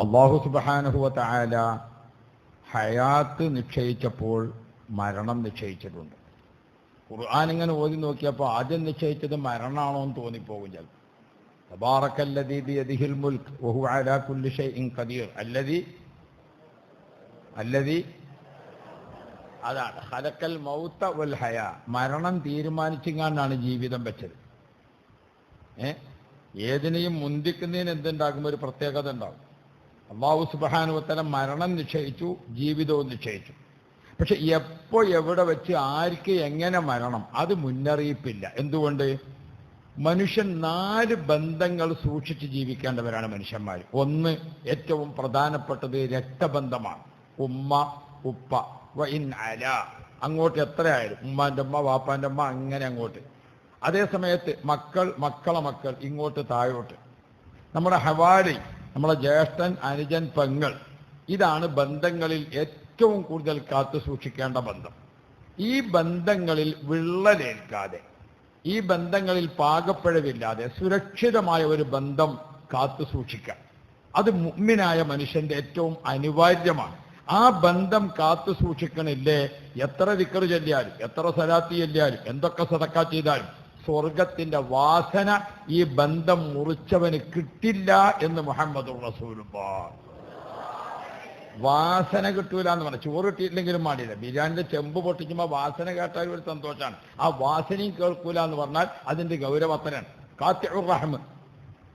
അള്ളാഹു സുബാനുഹുവ ആല ഹയാത്ത് നിശ്ചയിച്ചപ്പോൾ മരണം നിശ്ചയിച്ചിട്ടുണ്ട്. ഖുർആൻ ഇങ്ങനെ ഓതി നോക്കിയപ്പോൾ ആദ്യം നിശ്ചയിച്ചത് മരണമാണോ എന്ന് തോന്നിപ്പോകും ചിലപ്പോൾ. തബാറക്കല്ലദീ ബിയദിഹിൽ മുൽക്ക് വഹു അലാ കുല്ലി ഷൈഇൻ ഖദീർ. അല്ലദീ അല്ലദീ അതാണ്. ഹലക്കൽ മൗത്ത വൽ ഹയ. മരണം തീരുമാനിച്ചിങ്ങാണ്ടാണ് ജീവിതം വെച്ചത്. ഏ? ഏതിനെയും മുന്തിക്കുന്നതിന് എന്തുണ്ടാകുമ്പോൾ ഒരു പ്രത്യേകത ഉണ്ടാകും. അള്ളാഹു സുബാനുവത്തല മരണം നിശ്ചയിച്ചു ജീവിതവും നിശ്ചയിച്ചു. പക്ഷെ എപ്പോ എവിടെ വെച്ച് ആർക്ക് എങ്ങനെ മരണം? അത് മുന്നറിയിപ്പില്ല. എന്തുകൊണ്ട്? മനുഷ്യൻ നാല് ബന്ധങ്ങൾ സൂക്ഷിച്ച് ജീവിക്കേണ്ടവരാണ് മനുഷ്യന്മാർ. ഒന്ന് ഏറ്റവും പ്രധാനപ്പെട്ടത് രക്തബന്ധമാണ്. ഉമ്മ ഉപ്പ വ ഇൻ അല. അങ്ങോട്ട് എത്രയായാലും ഉമ്മാന്റെ ഉമ്മ വാപ്പാന്റെ ഉമ്മ അങ്ങനെ അങ്ങോട്ട്. അതേ സമയത്ത് മക്കൾ മക്കളെ മക്കൾ ഇങ്ങോട്ട് താഴോട്ട്. നമ്മുടെ ഹവാലി നമ്മുടെ ജ്യേഷ്ഠൻ അനുജൻ പെങ്ങൾ. ഇതാണ് ബന്ധങ്ങളിൽ ഏറ്റവും കൂടുതൽ കാത്തു സൂക്ഷിക്കേണ്ട ബന്ധം. ഈ ബന്ധങ്ങളിൽ വിള്ളലേൽക്കാതെ ഈ ബന്ധങ്ങളിൽ പാകപ്പിഴവില്ലാതെ സുരക്ഷിതമായ ഒരു ബന്ധം കാത്തു സൂക്ഷിക്കാം. അത് മുഗ്മിനായ മനുഷ്യന്റെ ഏറ്റവും അനിവാര്യമാണ്. ആ ബന്ധം കാത്തു സൂക്ഷിക്കണില്ലേ? എത്ര വിക്കറ് ചൊല്ലിയാലും എത്ര സലാത്തി ചൊല്ലിയാലും എന്തൊക്കെ സതക്കാ ചെയ്താലും സ്വർഗത്തിന്റെ വാസന ഈ ബന്ധം മുറിച്ചവന് കിട്ടില്ല എന്ന് മുഹമ്മദ് വാസന കിട്ടൂല എന്ന് പറഞ്ഞു. ചോറ് കിട്ടിയില്ലെങ്കിലും മാടിയില്ല ബിരിയാണിന്റെ ചെമ്പ് പൊട്ടിക്കുമ്പോൾ വാസന കേട്ടാൽ ഒരു സന്തോഷമാണ്. ആ വാസനയും കേൾക്കൂല എന്ന് പറഞ്ഞാൽ അതിന്റെ ഗൗരവത്തനാണ്. കാത്തിഉർ റഹ്മ.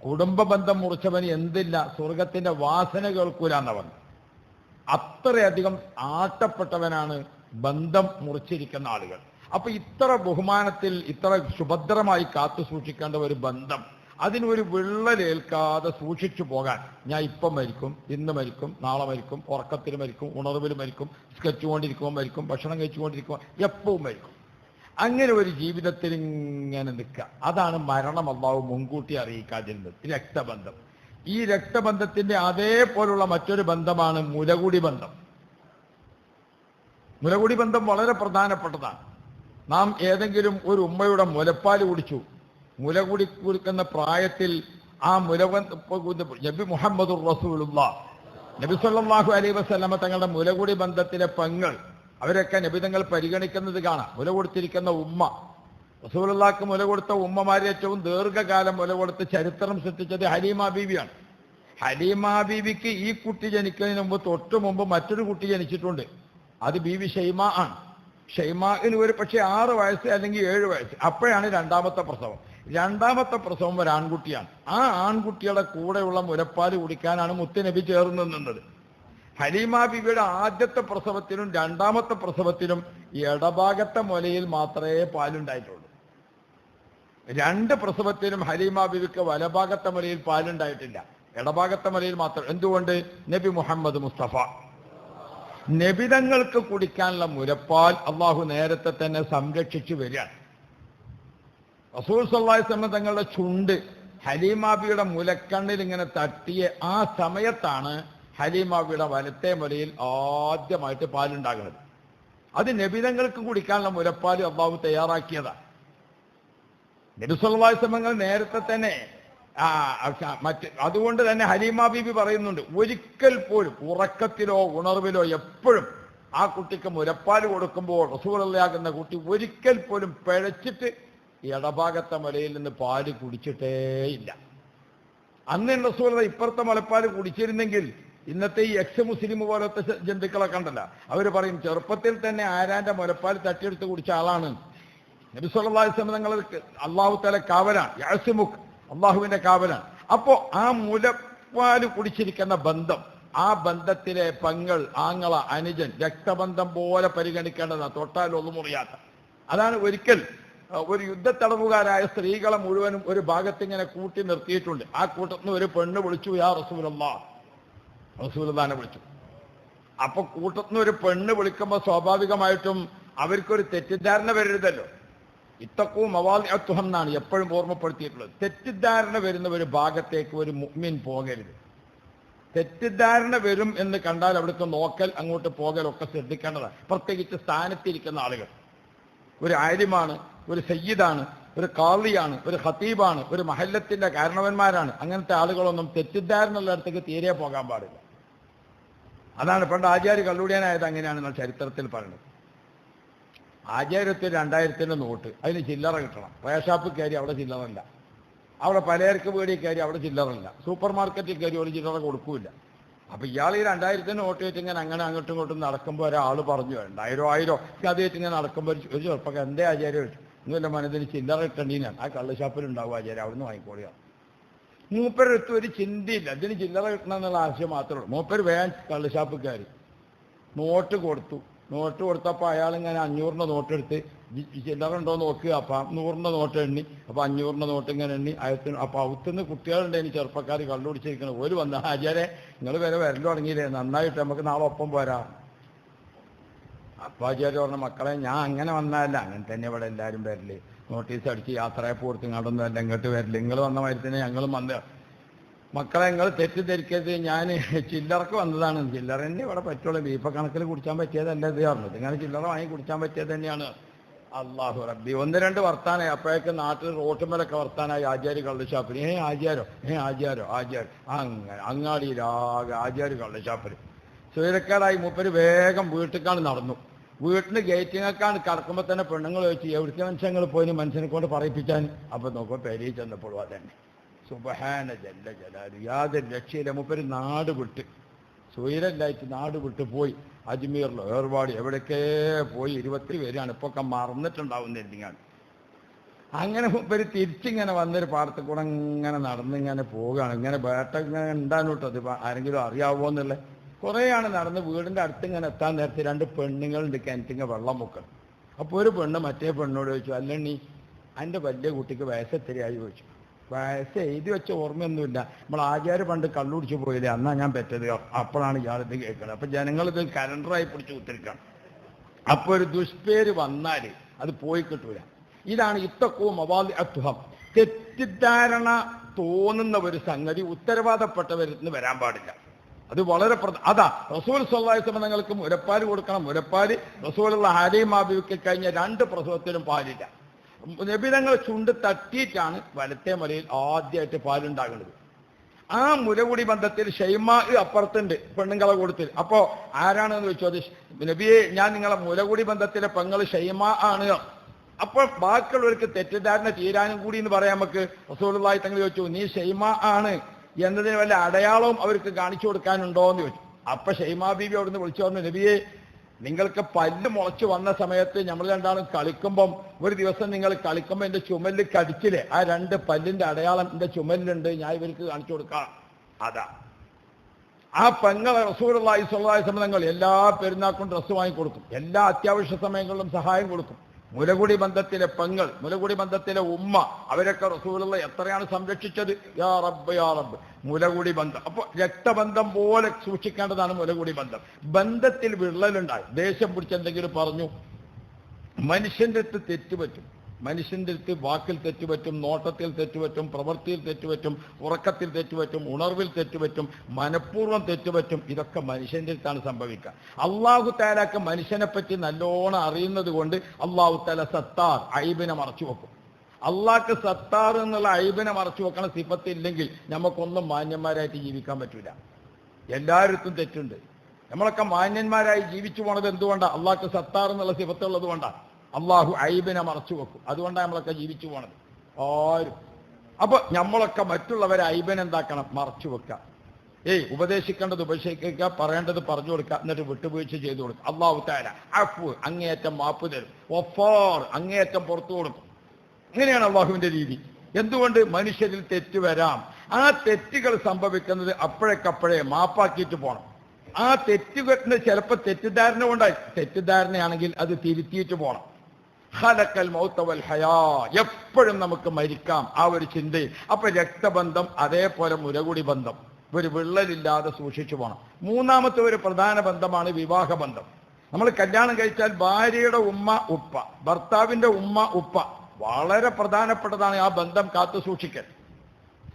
കുടുംബ ബന്ധം മുറിച്ചവന് എന്തില്ല സ്വർഗത്തിന്റെ വാസന കേൾക്കൂല എന്ന് പറഞ്ഞു. അത്രയധികം ആട്ടപ്പെട്ടവനാണ് ബന്ധം മുറിച്ചിരിക്കുന്ന ആളുകൾ. അപ്പൊ ഇത്ര ബഹുമാനത്തിൽ ഇത്ര സുഭദ്രമായി കാത്തു സൂക്ഷിക്കേണ്ട ഒരു ബന്ധം അതിനൊരു വിള്ളലേൽക്കാതെ സൂക്ഷിച്ചു പോകാൻ ഞാൻ ഇപ്പം മരിക്കും ഇന്ന് മരിക്കും നാളെ മരിക്കും ഉറക്കത്തിൽ മരിക്കും ഉണർവിൽ മരിക്കും സ്കെച്ച് കൊണ്ടിരിക്കുമ്പോൾ മരിക്കും ഭക്ഷണം കഴിച്ചുകൊണ്ടിരിക്കുമ്പോൾ എപ്പോഴും മരിക്കും. അങ്ങനെ ഒരു ജീവിതത്തിൽ ഇങ്ങനെ നിൽക്കുക. അതാണ് മരണം അള്ളാഹു മുൻകൂട്ടി അറിയിക്കാതിരുന്നത്. രക്തബന്ധം. ഈ രക്തബന്ധത്തിന്റെ അതേപോലുള്ള മറ്റൊരു ബന്ധമാണ് മുലകുടി ബന്ധം. മുലകുടി ബന്ധം വളരെ പ്രധാനപ്പെട്ടതാണ്. നാം ഏതെങ്കിലും ഒരു ഉമ്മയുടെ മുലപ്പാൽ കുടിച്ചു. മുല കുടി കുടിക്കുന്ന പ്രായത്തിൽ ആ മുല നബി മുഹമ്മദ് റസൂലുള്ള. നബി സല്ലാഹു അലൈ വസല്ലമ തങ്ങളുടെ മുലകുടി ബന്ധത്തിലെ പെങ്ങൾ. അവരൊക്കെ നബിതങ്ങൾ പരിഗണിക്കുന്നത് കാണാം. മുല കൊടുത്തിരിക്കുന്ന ഉമ്മ. റസൂലുള്ളാക്ക് മുല കൊടുത്ത ഉമ്മമാരെ ഏറ്റവും ദീർഘകാലം മുല കൊടുത്ത് ചരിത്രം സൃഷ്ടിച്ചത് ഹലീമ ബീവിയാണ്. ഹലീമ ബീവിക്ക് ഈ കുട്ടി ജനിക്കുന്നതിന് മുമ്പ് തൊട്ടു മുമ്പ് മറ്റൊരു കുട്ടി ജനിച്ചിട്ടുണ്ട്. അത് ബീവി ഷൈമ ആണ്. ഷെയ്മാന് ഒരു പക്ഷേ ആറ് വയസ്സ് അല്ലെങ്കിൽ ഏഴ് വയസ്സ്. അപ്പോഴാണ് രണ്ടാമത്തെ പ്രസവം. രണ്ടാമത്തെ പ്രസവം ഒരു ആൺകുട്ടിയാണ്. ആ ആൺകുട്ടിയുടെ കൂടെയുള്ള മുലപ്പാൽ കുടിക്കാനാണ് മുത്തുനബി ചേർന്ന് നിന്നത്. ഹലീമ ബിബിയുടെ ആദ്യത്തെ പ്രസവത്തിനും രണ്ടാമത്തെ പ്രസവത്തിനും ഇടഭാഗത്തെ മുലയിൽ മാത്രമേ പാലുണ്ടായിട്ടുള്ളൂ. രണ്ട് പ്രസവത്തിനും ഹലീമ ബിബിക്ക് വലഭാഗത്തെ മുലയിൽ പാലുണ്ടായിട്ടില്ല. ഇടഭാഗത്തെ മുലയിൽ മാത്രം. എന്തുകൊണ്ട്? നബി മുഹമ്മദ് മുസ്തഫ. നബിതങ്ങൾക്ക് കുടിക്കാനുള്ള മുലപ്പാൽ അള്ളാഹു നേരത്തെ തന്നെ സംരക്ഷിച്ചു വരികയാണ് റസൂൽ സല്ലാഹി സ്വലം തങ്ങളുടെ ചുണ്ട് ഹലീമാബിയുടെ മുലക്കണ്ണിൽ ഇങ്ങനെ തട്ടിയ ആ സമയത്താണ് ഹലീമാബിയുടെ വലത്തെ മുലയിൽ ആദ്യമായിട്ട് പാലുണ്ടാകുന്നത്. അത് നബിതങ്ങൾക്ക് കുടിക്കാനുള്ള മുലപ്പാൽ അള്ളാഹു തയ്യാറാക്കിയതാണ് നബി സ്വലങ്ങൾ അലൈഹി നേരത്തെ തന്നെ മറ്റ് അതുകൊണ്ട് തന്നെ ഹലീമ ബീബി പറയുന്നുണ്ട് ഒരിക്കൽ പോലും ഉറക്കത്തിലോ ഉണർവിലോ എപ്പോഴും ആ കുട്ടിക്ക് മുലപ്പാൽ കൊടുക്കുമ്പോൾ റസൂലാകുന്ന കുട്ടി ഒരിക്കൽ പോലും പിഴച്ചിട്ട് ഇടഭാഗത്തെ മലയിൽ നിന്ന് പാൽ കുടിച്ചിട്ടേയില്ല അന്ന് റസൂല ഇപ്പുറത്തെ മുലപ്പാൽ കുടിച്ചിരുന്നെങ്കിൽ ഇന്നത്തെ ഈ എക്സ് മുസ്ലിം പോലത്തെ ജന്തുക്കളൊക്കെ ജന്തുക്കളെ കണ്ടല്ല അവർ പറയും ചെറുപ്പത്തിൽ തന്നെ ആരാന്റെ മുലപ്പാൽ തട്ടിയെടുത്ത് കുടിച്ച ആളാണ്. നബി സല്ലല്ലാഹു അലൈഹി വസല്ലം തങ്ങൾക്ക് അള്ളാഹു തല കാവലാണ്. യാസിമുഖ് അള്ളാഹുവിന്റെ കാവലാണ് അപ്പോ ആ മുലപ്പാൽ കുടിച്ചിരിക്കുന്ന ബന്ധം ആ ബന്ധത്തിലെ പങ്ങൾ ആങ്ങള അനുജൻ രക്തബന്ധം പോലെ പരിഗണിക്കേണ്ടതാണ് തൊട്ടാലൊന്നും അറിയാത്ത അതാണ് ഒരിക്കൽ ഒരു യുദ്ധത്തടവുകാരായ സ്ത്രീകളെ മുഴുവനും ഒരു ഭാഗത്ത് ഇങ്ങനെ കൂട്ടി നിർത്തിയിട്ടുണ്ട്. ആ കൂട്ടത്തിൽ നിന്ന് ഒരു പെണ്ണ് വിളിച്ചു യാ റസൂലല്ലാ. റസൂലദാനെ വിളിച്ചു. അപ്പൊ കൂട്ടത്തിൽ നിന്ന് ഒരു പെണ്ണ് വിളിക്കുമ്പോൾ സ്വാഭാവികമായിട്ടും അവർക്കൊരു തെറ്റിദ്ധാരണ വരരുതല്ലോ. ഇത്തക്കവും അവാദ്യത്വം എന്നാണ് എപ്പോഴും ഓർമ്മപ്പെടുത്തിയിട്ടുള്ളത്. തെറ്റിദ്ധാരണ വരുന്ന ഒരു ഭാഗത്തേക്ക് ഒരു മുഅ്മിൻ പോകരുത്. തെറ്റിദ്ധാരണ വരും എന്ന് കണ്ടാൽ അവിടുത്തെ നോക്കൽ അങ്ങോട്ട് പോകലൊക്കെ ശ്രദ്ധിക്കേണ്ടതാണ്. പ്രത്യേകിച്ച് സ്ഥാനത്തിരിക്കുന്ന ആളുകൾ. ഒരു ആര്യമാണ് ഒരു സയ്യിദാണ് ഒരു കാളിയാണ് ഒരു ഖത്തീബാണ് ഒരു മഹല്ലത്തിന്റെ കാരണവന്മാരാണ്. അങ്ങനത്തെ ആളുകളൊന്നും തെറ്റിദ്ധാരണയുള്ള അടുത്തേക്ക് തീരെ പോകാൻ പാടില്ല. അതാണ് പണ്ട് ആചാര്യ കല്ലൂടിയാനായത് അങ്ങനെയാണ് ചരിത്രത്തിൽ പറയുന്നത്. ആചാര്യത്തിൽ രണ്ടായിരത്തിന്റെ നോട്ട്. അതിന് ചില്ലറ കിട്ടണം. റേഷാപ്പിൽ കയറി അവിടെ ചില്ലറല്ല. അവിടെ പലചരക്ക് വീടിൽ കയറി അവിടെ ചില്ലറല്ല. സൂപ്പർ മാർക്കറ്റിൽ കയറി ഒരു ചില്ലറ കൊടുക്കൂല അപ്പം ഇയാൾ ഈ രണ്ടായിരത്തിന് നോട്ട് വെച്ച് ഇങ്ങനെ അങ്ങനെ അങ്ങോട്ടും ഇങ്ങോട്ടും നടക്കുമ്പോൾ ഒരാൾ പറഞ്ഞു രണ്ടായിരം ആയിരോ? അത് വെച്ച് ഇങ്ങനെ നടക്കുമ്പോൾ ഒരു ചെറുപ്പക്കാരൻ എന്തേ ആചാര്യം വെച്ചു ഒന്നുമില്ല മനസ്സിന് ചില്ലറ ഇട്ടണ്ടീനാണ് ആ കള്ളുഷാപ്പിലുണ്ടാവും ആചാര്യം നിന്ന് വാങ്ങിക്കോളുക മൂപ്പരെടുത്ത് ഒരു ചിന്തയില്ല. അതിന് ചില്ലറ കിട്ടണം എന്നുള്ള ആശയം മാത്രമേ ഉള്ളൂ. മൂപ്പർ വേഗം കള്ളുഷാപ്പ് കയറി. നോട്ട് കൊടുത്തു. നോട്ട് കൊടുത്തപ്പോൾ അയാൾ ഇങ്ങനെ അഞ്ഞൂറിന്റെ നോട്ട് എടുത്ത് ജി- ചില്ലറ ഉണ്ടോ നോക്കുക അപ്പം നൂറിന്റെ നോട്ട് എണ്ണി. അപ്പം അഞ്ഞൂറിന്റെ നോട്ട് ഇങ്ങനെ എണ്ണി. അയത്തിന് അപ്പം അവത്തുനിന്ന് ഇനി ചെറുപ്പക്കാർ കണ്ടുപിടിച്ചിരിക്കണം ഒരു വന്ന ആചാരെ നിങ്ങൾ വരെ വരൽ തുടങ്ങിയില്ലേ? നന്നായിട്ട് നമുക്ക് നാളെ ഒപ്പം പോരാ. അപ്പം പറഞ്ഞ മക്കളെ ഞാൻ അങ്ങനെ വന്നതല്ല. അങ്ങനെ തന്നെ ഇവിടെ എല്ലാവരും വരൽ. നോട്ടീസ് അടിച്ച് യാത്രയപ്പ് കൊടുത്ത് ഇങ്ങോട്ടൊന്നും അല്ല. ഇങ്ങോട്ട് വരൽ. നിങ്ങൾ വന്ന മാതിരി തന്നെ ഞങ്ങളും വന്ന് മക്കളെ നിങ്ങൾ തെറ്റിദ്ധരിക്കരുത്. ഞാൻ ചില്ലറക്ക് വന്നതാണ്. ചില്ലറ തന്നെ ഇവിടെ പറ്റുള്ളൂ. ബീഫ് കണക്കിൽ കുടിക്കാൻ പറ്റിയതല്ല ഇത് പറഞ്ഞത്. ഇങ്ങനെ ചില്ലറ വാങ്ങി കുടിക്കാൻ പറ്റിയത് തന്നെയാണ്. അള്ളാഹു റബ്ബി. ഒന്ന് രണ്ട് വർത്താനായി അപ്പോഴേക്കും നാട്ടിൽ റോട്ടുമേലൊക്കെ വർത്താനായി. ആചാര്യ കള്ളുഷാപ്പിൽ ഏ ആചാരോ? ഏ ആചാരോ? ആചാരം. അങ്ങനെ അങ്ങാടിയിലാകെ ആചാര്യ കള്ളുഷാപ്പിൽ സുയരക്കാരായി മൂപ്പര് വേഗം വീട്ടിലേക്കാണ് നടന്നു. വീട്ടിന് ഗേറ്റിങ്ങൊക്കെയാണ് കടക്കുമ്പോൾ തന്നെ പെണ്ണുങ്ങൾ ചോദിച്ചു എവിടുത്തെ മനുഷ്യങ്ങൾ പോയി മനുഷ്യനെ കൊണ്ട് പറയിപ്പിച്ചാൻ അപ്പൊ നോക്കുമ്പോൾ പെരിയിൽ ചെന്നപ്പോഴും അതന്നെ. സുബഹാന ജല്ല. യാതൊരു രക്ഷയില്ല. മൂപ്പര് നാട് വിട്ട്. സുയിലല്ലായിട്ട് നാട് വിട്ട് പോയി. അജ്മീറിലോ ഏർപാട് എവിടേക്കേ പോയി. ഇരുപത്തി പേരാണ്. ഇപ്പൊ ഒക്കെ മറന്നിട്ടുണ്ടാവുന്നില്ലിങ്ങാണ് അങ്ങനെ മൂപ്പര് തിരിച്ചിങ്ങനെ വന്നൊരു പാടത്ത് കൂടെ ഇങ്ങനെ നടന്നിങ്ങനെ പോവുകയാണ്. ഇങ്ങനെ വേട്ട ഇങ്ങനെ ഉണ്ടാനോട്ടോ അത് ആരെങ്കിലും അറിയാവോ എന്നുള്ള. കുറേയാണ് നടന്ന് വീടിന്റെ അടുത്ത് ഇങ്ങനെ എത്താൻ നേരത്തെ രണ്ട് പെണ്ണുങ്ങളുണ്ട് കിണറ്റിങ്ങ വെള്ളം മുക്കണം അപ്പോൾ ഒരു പെണ്ണ് മറ്റേ പെണ്ണോട് ചോദിച്ചു അല്ലണ്ണി എന്റെ വലിയ കുട്ടിക്ക് വയസ്സെത്തിരിയായി ചോദിച്ചു. വയസ്സ് എഴുതി വെച്ച ഓർമ്മയൊന്നുമില്ല. നമ്മൾ ആചാര്യ പണ്ട് കള്ളുടിച്ച് പോയില്ലേ അന്നാ ഞാൻ പറ്റത്. അപ്പോഴാണ് ഇയാളിത് കേൾക്കുന്നത്. അപ്പൊ ജനങ്ങളിത് കലണ്ടറായി പിടിച്ച് കുത്തിരിക്കണം അപ്പൊ ഒരു ദുഷ്പേര് വന്നാൽ അത് പോയി കിട്ടൂല. ഇതാണ് ഇത്തക്കവും അവാദി അത്വം തെറ്റിദ്ധാരണ തോന്നുന്ന ഒരു സംഗതി ഉത്തരവാദപ്പെട്ടവരിൽ നിന്ന് വരാൻ പാടില്ല. അത് വളരെ പ്രധ- അതാ റസൂൽ സ്വല്ലായ സംബന്ധങ്ങൾക്ക് മുരപ്പാൽ കൊടുക്കണം. മുരപ്പാൽ റസൂലുള്ള ഹാരിയും ആബിക്ക് കഴിഞ്ഞ രണ്ട് പ്രസവത്തിലും പാലില്ല. നബിതങ്ങൾ ചുണ്ട് തട്ടിയിട്ടാണ് വലത്തെ മുലയിൽ ആദ്യമായിട്ട് പാലുണ്ടാകുന്നത്. ആ മുലകുടി ബന്ധത്തിൽ ഷെയ്മാ അപ്പുറത്തുണ്ട് പെണ്ണുങ്ങളെ കൊടുത്തിൽ അപ്പോ ആരാണെന്ന് ചോദിച്ചത് നബിയെ ഞാൻ നിങ്ങളെ മുലകുടി ബന്ധത്തിലെ പെങ്ങൾ ഷെയ്മ ആണ്. അപ്പോൾ ബാക്കിയുള്ളവർക്ക് തെറ്റിദ്ധാരണ തീരാനും കൂടി എന്ന് പറയാൻ നമുക്ക്. റസൂലുള്ളാഹി തങ്ങൾ ചോദിച്ചു നീ ഷെയ്മ ആണ്. എന്നതിന് വല്ല അടയാളവും അവർക്ക് കാണിച്ചു കൊടുക്കാനുണ്ടോ? എന്ന് ചോദിച്ചു. അപ്പൊ ഷെയ്മാ ബീബി അവിടുന്ന് വിളിച്ചു പറഞ്ഞു നബിയെ നിങ്ങൾക്ക് പല്ല് മുളച്ചു വന്ന സമയത്ത് നമ്മൾ രണ്ടാളും കളിക്കുമ്പം ഒരു ദിവസം നിങ്ങൾ കളിക്കുമ്പോൾ എന്റെ ചുമലിൽ കടിച്ചില്ലേ? ആ രണ്ട് പല്ലിന്റെ അടയാളം എന്റെ ചുമലിലുണ്ട് ഞാൻ ഇവർക്ക് കാണിച്ചു കൊടുക്കാം. അതാ. ആ പെങ്ങളെ ഈ സ്വല്ലാഹി സമയങ്ങൾ എല്ലാ പെരുന്നാക്കും ഡ്രസ്സ് വാങ്ങിക്കൊടുക്കും. എല്ലാ അത്യാവശ്യ സമയങ്ങളിലും സഹായം കൊടുക്കും. മുലകുടി ബന്ധത്തിലെ പെങ്ങൾ മുലകുടി ബന്ധത്തിലെ ഉമ്മ അവരൊക്കെ റസൂലുള്ള എത്രയാണ് സംരക്ഷിച്ചത്? യാ റബ്ബ് യാ റബ്ബ്. മുലകുടി ബന്ധം. അപ്പൊ രക്തബന്ധം പോലെ സൂക്ഷിക്കേണ്ടതാണ് മുലകുടി ബന്ധം. ബന്ധത്തിൽ വിള്ളലുണ്ടായി. ദേഷ്യം പിടിച്ചെന്തെങ്കിലും പറഞ്ഞു മനുഷ്യന്റെ അടുത്ത് തെറ്റുപറ്റും. മനുഷ്യന്റെ അടുത്ത് വാക്കിൽ തെറ്റുപറ്റും നോട്ടത്തിൽ തെറ്റുപറ്റും പ്രവൃത്തിയിൽ തെറ്റുപറ്റും ഉറക്കത്തിൽ തെറ്റുപറ്റും ഉണർവിൽ തെറ്റുപറ്റും മനഃപൂർവം തെറ്റുപറ്റും ഇതൊക്കെ മനുഷ്യന്റെ അടുത്താണ് സംഭവിക്കുക. അള്ളാഹു താലാക്ക് മനുഷ്യനെ പറ്റി നല്ലോണം അറിയുന്നത് കൊണ്ട് അള്ളാഹു താല സത്താർ ഐബിനെ മറച്ചു വെക്കും. അള്ളാഹ്ക്ക് സത്താർ എന്നുള്ള ഐബിനെ മറച്ചു വെക്കണ സിഫത്തില്ലെങ്കിൽ നമുക്കൊന്നും മാന്യന്മാരായിട്ട് ജീവിക്കാൻ പറ്റില്ല എല്ലായിടത്തും തെറ്റുണ്ട്. നമ്മളൊക്കെ മാന്യന്മാരായി ജീവിച്ചു പോണത് എന്തുകൊണ്ടാണ് അള്ളാഹ്ക്ക് സത്താർ എന്നുള്ള സിഫത്തുള്ളത് കൊണ്ടാണ് അള്ളാഹു ഐബിനെ മറച്ചു വെക്കും. അതുകൊണ്ടാണ് നമ്മളൊക്കെ ജീവിച്ചു പോണത്. ആരും. അപ്പൊ നമ്മളൊക്കെ മറ്റുള്ളവരെ ഐബനെന്താക്കണം മറച്ചു വെക്കുക ഏയ് ഉപദേശിക്കേണ്ടത് ഉപദേശിക്കുക പറയേണ്ടത് പറഞ്ഞു കൊടുക്കുക എന്നിട്ട് വിട്ടുവീഴ്ച ചെയ്തു കൊടുക്കുക അള്ളാഹു താര അഫ് അങ്ങേയറ്റം മാപ്പ് തരും. ഒഫോർ അങ്ങേയറ്റം പുറത്തു കൊടുക്കും. ഇങ്ങനെയാണ് അള്ളാഹുവിന്റെ രീതി. എന്തുകൊണ്ട് മനുഷ്യരിൽ തെറ്റ് വരാം? ആ തെറ്റുകൾ സംഭവിക്കുന്നത് അപ്പോഴേക്കപ്പോഴേ മാപ്പാക്കിയിട്ട് പോകണം ആ തെറ്റുകെട്ടിന് ചിലപ്പോൾ തെറ്റിദ്ധാരണ കൊണ്ടായി. തെറ്റിദ്ധാരണയാണെങ്കിൽ അത് തിരുത്തിയിട്ട് പോകണം ഹലക്കൽ മൗത്തവൽ ഹയാ. എപ്പോഴും നമുക്ക് മരിക്കാം ആ ഒരു ചിന്തയിൽ. അപ്പൊ രക്തബന്ധം അതേപോലെ മുരകുടി ബന്ധം. ഒരു വിള്ളലില്ലാതെ സൂക്ഷിച്ചു പോകണം മൂന്നാമത്തെ ഒരു പ്രധാന ബന്ധമാണ് വിവാഹ ബന്ധം നമ്മൾ കല്യാണം കഴിച്ചാൽ ഭാര്യയുടെ ഉമ്മ ഉപ്പ ഭർത്താവിന്റെ ഉമ്മ ഉപ്പ വളരെ പ്രധാനപ്പെട്ടതാണ് ആ ബന്ധം കാത്തു സൂക്ഷിക്കൽ.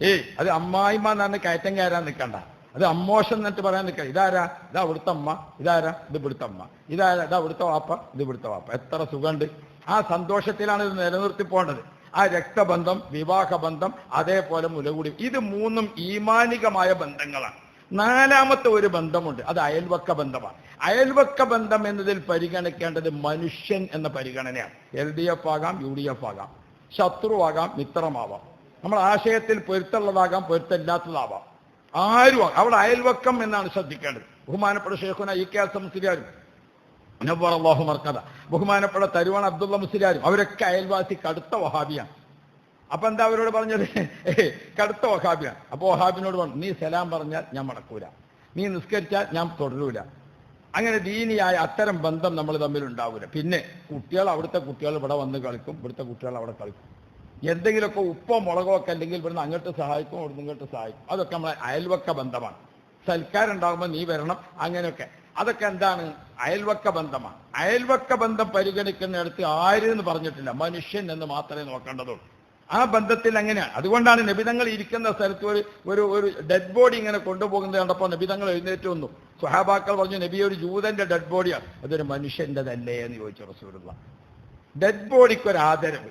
ഏയ് അത് അമ്മായിമ്മ എന്നാണ് കയറ്റം കയറാൻ നിൽക്കണ്ട. അത് അമ്മോഷം എന്നിട്ട് പറയാൻ നിൽക്കുക ഇതാരാ? ഇതാ ഇവിടുത്തെ അമ്മ. ഇതാരാ? ഇത് ഇവിടുത്തെ അമ്മ. ഇതാരാ? ഇതാ ഇവിടുത്തെ വാപ്പ. ഇത് ഇവിടുത്തെ വാപ്പ. എത്ര സുഖമുണ്ട്. ആ സന്തോഷത്തിലാണ് ഇത് നിലനിർത്തി പോകേണ്ടത്. ആ രക്തബന്ധം വിവാഹബന്ധം അതേപോലെ മുലകൂടി. ഇത് മൂന്നും ഈമാനികമായ ബന്ധങ്ങളാണ്. നാലാമത്തെ ഒരു ബന്ധമുണ്ട്. അത് അയൽവക്ക ബന്ധമാണ്. അയൽവക്ക ബന്ധം എന്നതിൽ പരിഗണിക്കേണ്ടത് മനുഷ്യൻ എന്ന പരിഗണനയാണ്. എൽ ഡി എഫ് ആകാം യു ഡി എഫ് ആകാം. ശത്രുവാകാം മിത്രമാവാം. നമ്മൾ ആശയത്തിൽ പൊരുത്തുള്ളതാകാം പൊരുത്തല്ലാത്തതാവാം ആരും. അവിടെ അയൽവക്കം എന്നാണ് ശ്രദ്ധിക്കേണ്ടത്. ബഹുമാനപ്പെട്ട ഷേഖുന ഈ കെ എസ് എം നബ്ബർ അള്ളാഹു മർക്കഥ ബഹുമാനപ്പെട്ട തരുവാൻ അബ്ദുള്ള മുസ്ലിയാരും അവരൊക്കെ അയൽവാസി കടുത്ത വഹാബിയാണ്. അപ്പൊ എന്താ അവരോട് പറഞ്ഞത്? കടുത്ത വഹാബിയാണ്. അപ്പൊ വഹാബിനോട് പറഞ്ഞു നീ സലാം പറഞ്ഞാൽ ഞാൻ മടക്കൂല. നീ നിസ്കരിച്ചാൽ ഞാൻ തുടരൂല. അങ്ങനെ ദീനിയായ അത്തരം ബന്ധം നമ്മൾ തമ്മിൽ ഉണ്ടാവില്ല പിന്നെ കുട്ടികൾ അവിടുത്തെ കുട്ടികൾ ഇവിടെ വന്ന് കളിക്കും ഇവിടുത്തെ കുട്ടികൾ അവിടെ കളിക്കും. എന്തെങ്കിലുമൊക്കെ ഉപ്പോ മുളകോ ഒക്കെ അല്ലെങ്കിൽ ഇവിടുന്ന് അങ്ങോട്ട് സഹായിക്കും ഇവിടുന്ന് ഇങ്ങോട്ട് സഹായിക്കും. അതൊക്കെ നമ്മളെ അയൽവക്ക ബന്ധമാണ്. സൽക്കാരം ഉണ്ടാകുമ്പോൾ നീ വരണം അങ്ങനെയൊക്കെ. അതൊക്കെ എന്താണ്? അയൽവക്ക ബന്ധമാണ്. അയൽവക്ക ബന്ധം പരിഗണിക്കുന്നിടത്ത് ആര് എന്ന് പറഞ്ഞിട്ടില്ല. മനുഷ്യൻ എന്ന് മാത്രമേ നോക്കേണ്ടതുള്ളൂ. ആ ബന്ധത്തിൽ അങ്ങനെയാണ് അതുകൊണ്ടാണ് നബിതങ്ങൾ ഇരിക്കുന്ന സ്ഥലത്ത് ഒരു ഒരു ഒരു ഡെഡ് ബോഡി ഇങ്ങനെ കൊണ്ടുപോകുന്നത് കണ്ടപ്പോൾ നബിതങ്ങൾ എഴുന്നേറ്റ് വന്നു. സുഹാബാക്കൾ പറഞ്ഞു നബി ഒരു ജൂതന്റെ ഡെഡ് ബോഡിയാണ് അതൊരു മനുഷ്യന്റെതല്ലേ എന്ന് ചോദിച്ചു റസൂലുള്ള. ഡെഡ് ബോഡിക്ക് ഒരു ആദരവ്.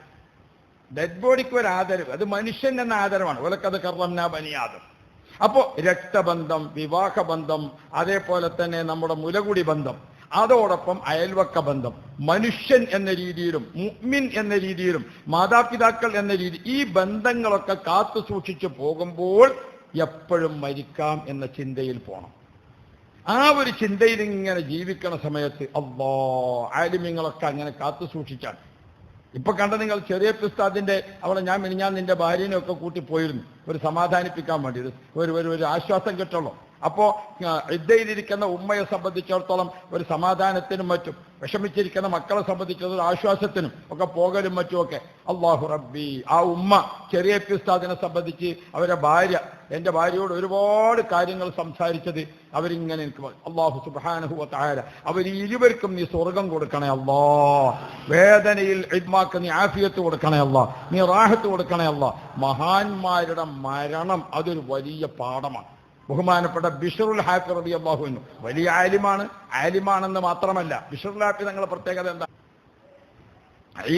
ഡെഡ് ബോഡിക്ക് ഒരു ആദരവ്. അത് മനുഷ്യൻ എന്ന ആദരവാണ്. ഒലക്കത് കർമ്മന ബനിയാദം അപ്പോ രക്തബന്ധം വിവാഹബന്ധം അതേപോലെ തന്നെ നമ്മുടെ മുലകുടി ബന്ധം അതോടൊപ്പം അയൽവക്ക ബന്ധം മനുഷ്യൻ എന്ന രീതിയിലും മുഗ്മിൻ എന്ന രീതിയിലും മാതാപിതാക്കൾ എന്ന രീതി ഈ ബന്ധങ്ങളൊക്കെ കാത്തു സൂക്ഷിച്ചു പോകുമ്പോൾ എപ്പോഴും മരിക്കാം എന്ന ചിന്തയിൽ പോണം. ആ ഒരു ചിന്തയിൽ ഇങ്ങനെ ജീവിക്കണ സമയത്ത് അള്ളാ ആലിമ്യങ്ങളൊക്കെ അങ്ങനെ കാത്തു സൂക്ഷിച്ചാണ് ഇപ്പൊ കണ്ട നിങ്ങൾ ചെറിയ പിസ്താദിന്റെ അവളെ ഞാൻ മിനിഞ്ഞാൻ നിന്റെ ഭാര്യനെ ഒക്കെ കൂട്ടി പോയിരുന്നു. ഒരു സമാധാനിപ്പിക്കാൻ വേണ്ടി ഒരു ഒരു ആശ്വാസം കിട്ടുള്ളൂ അപ്പോ ആ, ഇദ്ദയിലിരിക്കുന്ന ഉമ്മയെ സംബന്ധിച്ചിടത്തോളം ഒരു സമാധാനത്തിനും മറ്റും വിഷമിച്ചിരിക്കുന്ന മക്കളെ സംബന്ധിച്ചത് ആശ്വാസത്തിനും ഒക്കെ പോകലും മറ്റുമൊക്കെ. അള്ളാഹു റബ്ബി ആ ഉമ്മ ചെറിയ പിസ്താദിനെ സംബന്ധിച്ച് അവരുടെ ഭാര്യ എന്റെ ഭാര്യയോട് ഒരുപാട് കാര്യങ്ങൾ സംസാരിച്ചത് അവരിങ്ങനെ എനിക്ക്. അള്ളാഹു സുബാനഹു താര അവർ ഇരുവർക്കും നീ സ്വർഗം കൊടുക്കണേ അള്ളാ വേദനയിൽ ഇദ്മാക്ക് നീ ആഫിയത്ത് കൊടുക്കണേ അല്ലാ. നീ റാഹത്ത് കൊടുക്കണേ അല്ലാ. മഹാന്മാരുടെ മരണം അതൊരു വലിയ പാഠമാണ്. ബഹുമാനപ്പെട്ട ബിഷറുൽ ഹാഫി റബി അള്ളാഹുവിനു വലിയ ആലിമാണ് ആലിമാണെന്ന് മാത്രമല്ല ബിഷറുൽ ഹാഫി തങ്ങളുടെ പ്രത്യേകത എന്താ?